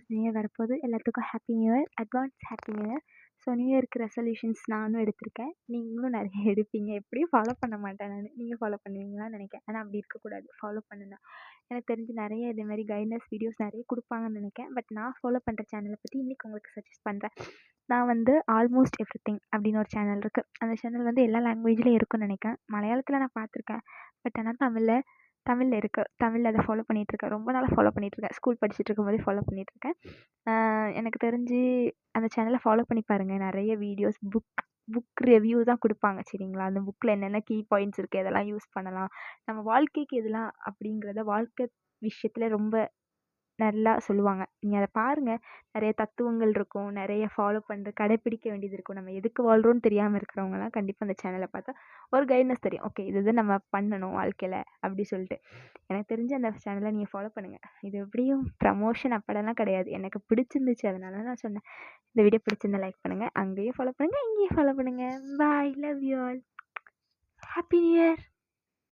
Advance new year வரப்போகுது. எல்லாத்துக்கும் happy new year advance happy new year so new இயர்க்கு resolutions நானும் எடுத்திருக்கேன். நீங்களும் நிறைய எடுப்பீங்க. எப்படியும் ஃபாலோ பண்ண மாட்டேன் நான். நீங்கள் ஃபாலோ பண்ணுவீங்களான்னு நினைக்கிறேன். ஆனால் அப்படி இருக்கக்கூடாது ஃபாலோ பண்ணுங்கள் எனக்கு தெரிஞ்சு நிறைய இதே மாதிரி கைட்னஸ் வீடியோஸ் நிறைய கொடுப்பாங்கன்னு நினைக்கிறேன். பட் நான் ஃபாலோ பண்ணுற சேனலை பற்றி இன்றைக்கி உங்களுக்கு சஜஸ்ட் பண்ணுறேன் நான் வந்து ஆல்மோஸ்ட் எவ்ரி திங் அப்படின்னு ஒரு சேனல் இருக்குது அந்த சேனல் வந்து எல்லா லாங்குவேஜ்லேயும் இருக்குன்னு நினைக்கிறேன். மலையாளத்தில் நான் பார்த்துருக்கேன். பட் ஆனால் தமிழில் தமிழில் இருக்குது தமிழில் அதை ஃபாலோ பண்ணிகிட்ருக்கேன் ரொம்ப நாளாக ஃபாலோ பண்ணிகிட்ருக்கேன் ஸ்கூல் படிச்சுட்டு இருக்கும்போது ஃபாலோ பண்ணிகிட்ருக்கேன் எனக்கு தெரிஞ்சு அந்த சேனலை ஃபாலோ பண்ணி பாருங்கள் நிறைய வீடியோஸ் புக் புக் ரிவ்யூ தான் கொடுப்பாங்க சரிங்களா? அந்த புக்கில் என்னென்ன கீ பாயிண்ட்ஸ் இருக்குது எதெல்லாம் யூஸ் பண்ணலாம் நம்ம வாழ்க்கைக்கு எதெல்லாம் அப்படிங்கிறத வாழ்க்கை விஷயத்தில் ரொம்ப நல்லா சொல்லுவாங்க. நீங்கள் அதை பாருங்கள் நிறைய தத்துவங்கள் இருக்கும். நிறைய ஃபாலோ பண்ணுற கடைப்பிடிக்க வேண்டியது இருக்கும். நம்ம எதுக்கு வாழ்கிறோன்னு தெரியாமல் இருக்கிறவங்கலாம் கண்டிப்பாக அந்த சேனலை பார்த்தா ஒரு கைட்னஸ் தெரியும். ஓகே இது இது நம்ம பண்ணணும் வாழ்க்கையில் அப்படி சொல்லிட்டு. எனக்கு தெரிஞ்சு அந்த சேனலை நீங்கள் ஃபாலோ பண்ணுங்கள் இது எப்படியும் ப்ரமோஷன் அப்படிலாம் கிடையாது. எனக்கு பிடிச்சிருந்துச்சு. அதனால நான் சொன்னேன். இந்த வீடியோ பிடிச்சிருந்தா லைக் பண்ணுங்கள் அங்கேயும் ஃபாலோ பண்ணுங்கள் இங்கேயும் ஃபாலோ பண்ணுங்கள் bye love you all happy new year